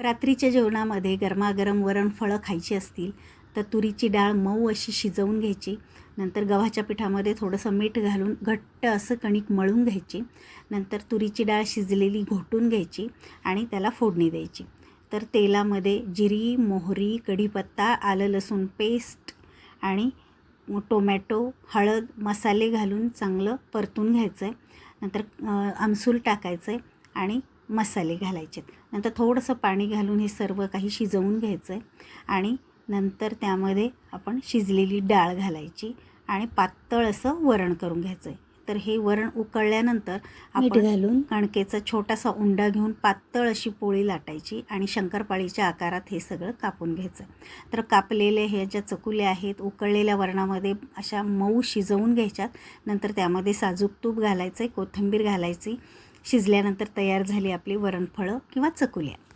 रात्रीच्या जेवणामध्ये गरमागरम वरण फळं खायची असतील तर तुरीची डाळ मऊ अशी शिजवून घ्यायची. नंतर गव्हाच्या पिठामध्ये थोडंसं मीठ घालून घट्ट असं कणिक मळून घ्यायची. नंतर तुरीची डाळ शिजलेली घोटून घ्यायची आणि त्याला फोडणी द्यायची. तर तेलामध्ये जिरी मोहरी कढीपत्ता आलं लसूण पेस्ट आणि टोमॅटो हळद मसाले घालून चांगलं परतून घ्यायचं आहे नंतर आमसूल टाकायचं आहे आणि मसाले घालायचे नंतर थोडंसं पाणी घालून हे सर्व काही शिजवून घ्यायचं आहे आणि नंतर त्यामध्ये आपण शिजलेली डाळ घालायची आणि पातळ असं वरण करून घ्यायचं आहे तर हे वरण उकळल्यानंतर आपण घालून. कणकेचा छोटासा उंडा घेऊन पातळ अशी पोळी लाटायची आणि शंकरपाळीच्या आकारात हे सगळं कापून घ्यायचं. तर कापलेले हे ज्या चकुल्या आहेत उकळलेल्या वरणामध्ये अशा मऊ शिजवून घ्यायच्यात. नंतर त्यामध्ये साजूक तूप घालायचं आहे कोथिंबीर घालायची शिजल्यानंतर तयार झाली आपली वरणफळं किंवा चकुल्या.